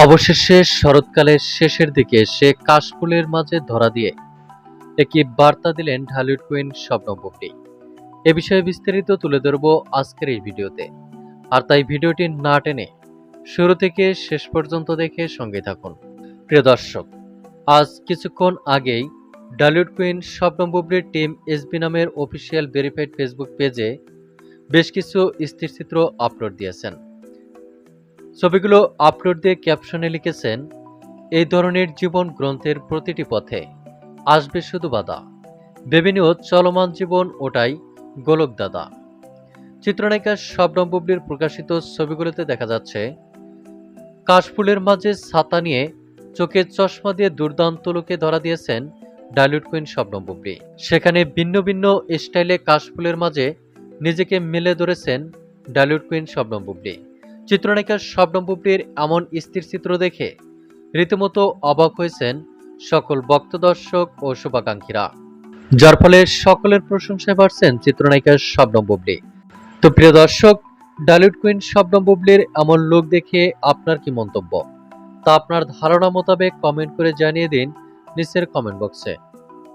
অবশেষে শরৎকালের শেষের দিকে সে কাশফুলের মাঝে ধরা দিয়ে একটি বার্তা দিলেন ঢালিউড কুইন শবনম বুবলি এ বিষয়ে বিস্তারিত তুলে ধরব আজকের এই ভিডিওতে। আর তাই ভিডিওটি না টেনে শুরু থেকে শেষ পর্যন্ত দেখে সঙ্গে থাকুন। প্রিয় দর্শক, আজ কিছুক্ষণ আগেই ডালিউড কুইন শবনম বুবলির টিম এসবি নামের অফিসিয়াল ভেরিফাইড ফেসবুক পেজে বেশ কিছু স্থিরচিত্র আপলোড দিয়েছেন। ছবিগুলো আপলোড দিয়ে ক্যাপশনে লিখেছেন, এই ধরনের জীবন গ্রন্থের প্রতিটি পথে আসবে শুধু বাধা। বেবিনিও চলমান জীবন ওটাই গোলক দাদা চিত্রনায়িকা শবনম বুবলির প্রকাশিত ছবিগুলোতে দেখা যাচ্ছে, কাশফুলের মাঝে ছাতা নিয়ে চোখে চশমা দিয়ে দুর্দান্ত লোকে ধরা দিয়েছেন ডালিউড কুইন শবনম বুবলি। সেখানে ভিন্ন ভিন্ন স্টাইলে কাশফুলের মাঝে নিজেকে মেলে ধরেছেন ডালিউড কুইন শবনম বুবলি। চিত্রনায়িকা শবনম বুবলির এমন স্থির চিত্র দেখে রীতিমতো অবাক হয়েছেন সকল ভক্ত দর্শক ও শুভাকাঙ্ক্ষীরা। যার ফলে সকলের প্রশংসায় বাড়ছেন চিত্রনায়িকা শবনম বুবলি তো প্রিয় দর্শক, ডালিউড কুইন শবনম বুবলির এমন লোক দেখে আপনার কি মন্তব্য? তা আপনার ধারণা মোতাবেক কমেন্ট করে জানিয়ে দিন নিচের কমেন্ট বক্সে।